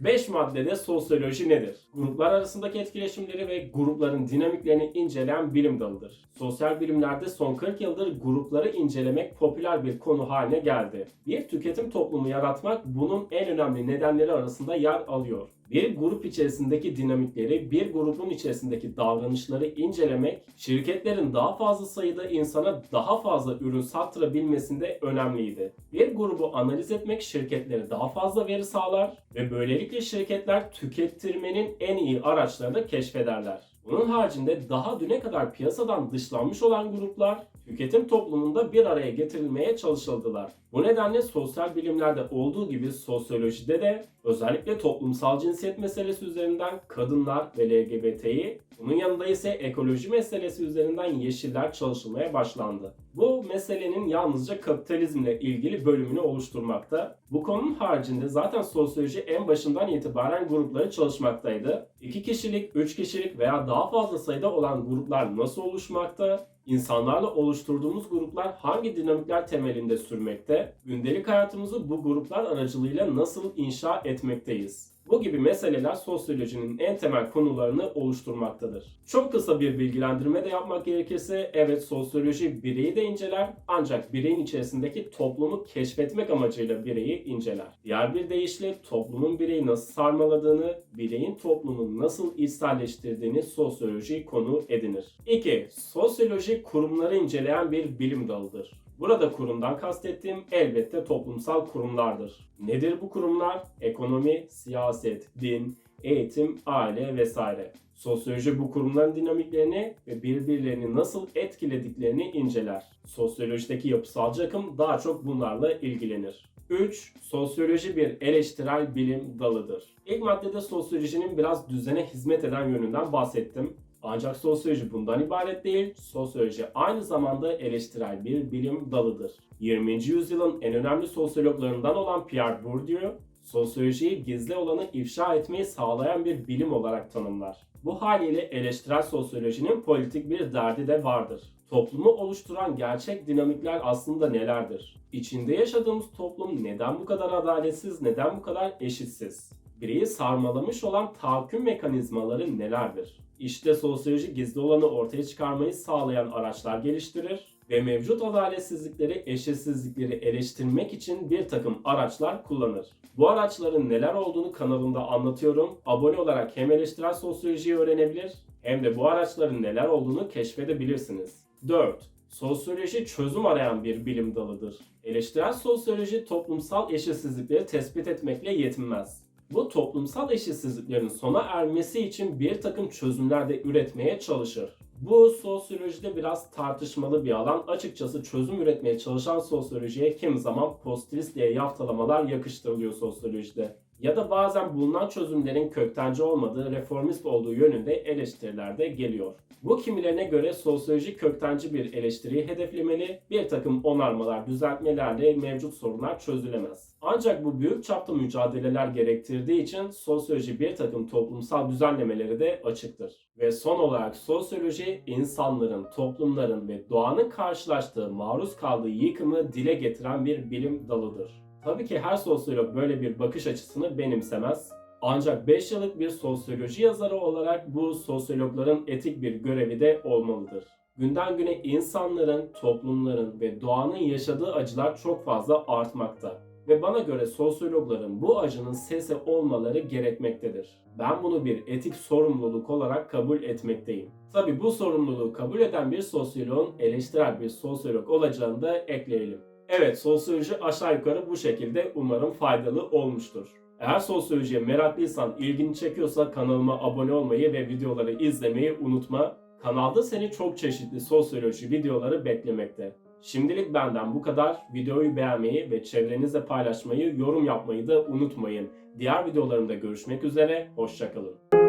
5 maddede sosyoloji nedir? Gruplar arasındaki etkileşimleri ve grupların dinamiklerini inceleyen bilim dalıdır. Sosyal bilimlerde son 40 yıldır grupları incelemek popüler bir konu haline geldi. Bir tüketim toplumu yaratmak bunun en önemli nedenleri arasında yer alıyor. Bir grup içerisindeki dinamikleri, bir grubun içerisindeki davranışları incelemek, şirketlerin daha fazla sayıda insana daha fazla ürün sattırabilmesinde önemliydi. Bir grubu analiz etmek şirketlere daha fazla veri sağlar ve böylelikle şirketler tükettirmenin en iyi araçlarını keşfederler. Bunun haricinde daha düne kadar piyasadan dışlanmış olan gruplar tüketim toplumunda bir araya getirilmeye çalışıldılar. Bu nedenle sosyal bilimlerde olduğu gibi sosyolojide de özellikle toplumsal cinsiyet meselesi üzerinden kadınlar ve LGBT'yi, bunun yanında ise ekoloji meselesi üzerinden yeşiller çalışılmaya başlandı. Bu meselenin yalnızca kapitalizmle ilgili bölümünü oluşturmakta. Bu konunun haricinde zaten sosyoloji en başından itibaren grupları çalışmaktaydı. 2 kişilik, 3 kişilik veya daha fazla sayıda olan gruplar nasıl oluşmakta? İnsanlarla oluşturduğumuz gruplar hangi dinamikler temelinde sürmekte? Gündelik hayatımızı bu gruplar aracılığıyla nasıl inşa etmekteyiz? Bu gibi meseleler sosyolojinin en temel konularını oluşturmaktadır. Çok kısa bir bilgilendirme de yapmak gerekirse evet sosyoloji bireyi de inceler ancak bireyin içerisindeki toplumu keşfetmek amacıyla bireyi inceler. Diğer bir deyişle toplumun bireyi nasıl sarmaladığını, bireyin toplumu nasıl içselleştirdiğini sosyoloji konu edinir. 2. Sosyoloji kurumları inceleyen bir bilim dalıdır. Burada kurumdan kastettiğim elbette toplumsal kurumlardır. Nedir bu kurumlar? Ekonomi, siyaset, din, eğitim, aile vesaire. Sosyoloji bu kurumların dinamiklerini ve birbirlerini nasıl etkilediklerini inceler. Sosyolojideki yapısalcı akım daha çok bunlarla ilgilenir. 3. Sosyoloji bir eleştirel bilim dalıdır. İlk maddede sosyolojinin biraz düzene hizmet eden yönünden bahsettim. Ancak sosyoloji bundan ibaret değil, sosyoloji aynı zamanda eleştirel bir bilim dalıdır. 20. yüzyılın en önemli sosyologlarından olan Pierre Bourdieu, sosyolojiyi gizli olanı ifşa etmeyi sağlayan bir bilim olarak tanımlar. Bu haliyle eleştirel sosyolojinin politik bir derdi de vardır. Toplumu oluşturan gerçek dinamikler aslında nelerdir? İçinde yaşadığımız toplum neden bu kadar adaletsiz, neden bu kadar eşitsiz? Bireyi sarmalamış olan tahakküm mekanizmaları nelerdir? İşte sosyoloji gizli olanı ortaya çıkarmayı sağlayan araçlar geliştirir ve mevcut adaletsizlikleri, eşitsizlikleri eleştirmek için bir takım araçlar kullanır. Bu araçların neler olduğunu kanalımda anlatıyorum. Abone olarak hem eleştirel sosyolojiyi öğrenebilir hem de bu araçların neler olduğunu keşfedebilirsiniz. 4. Sosyoloji çözüm arayan bir bilim dalıdır. Eleştirel sosyoloji toplumsal eşitsizlikleri tespit etmekle yetinmez. Bu toplumsal eşitsizliklerin sona ermesi için bir takım çözümler de üretmeye çalışır. Bu sosyolojide biraz tartışmalı bir alan. Açıkçası çözüm üretmeye çalışan sosyolojiye kim zaman pozitivist diye yaftalamalar yakıştırılıyor sosyolojide. Ya da bazen bulunan çözümlerin köktenci olmadığı, reformist olduğu yönünde eleştiriler de geliyor. Bu kimilerine göre sosyoloji köktenci bir eleştiriyi hedeflemeli, bir takım onarmalar, düzeltmelerle mevcut sorunlar çözülemez. Ancak bu büyük çapta mücadeleler gerektirdiği için sosyoloji bir takım toplumsal düzenlemeleri de açıktır. Ve son olarak sosyoloji insanların, toplumların ve doğanın karşılaştığı, maruz kaldığı yıkımı dile getiren bir bilim dalıdır. Tabii ki her sosyolog böyle bir bakış açısını benimsemez. Ancak 5 yıllık bir sosyoloji yazarı olarak bu sosyologların etik bir görevi de olmalıdır. Günden güne insanların, toplumların ve doğanın yaşadığı acılar çok fazla artmakta. Ve bana göre sosyologların bu acının sesi olmaları gerekmektedir. Ben bunu bir etik sorumluluk olarak kabul etmekteyim. Tabi bu sorumluluğu kabul eden bir sosyoloğun eleştirel bir sosyolog olacağını da ekleyelim. Evet sosyoloji aşağı yukarı bu şekilde umarım faydalı olmuştur. Eğer sosyolojiye meraklıysan, ilgini çekiyorsa kanalıma abone olmayı ve videoları izlemeyi unutma. Kanalda seni çok çeşitli sosyoloji videoları beklemekte. Şimdilik benden bu kadar. Videoyu beğenmeyi ve çevrenizle paylaşmayı, yorum yapmayı da unutmayın. Diğer videolarımda görüşmek üzere, hoşçakalın.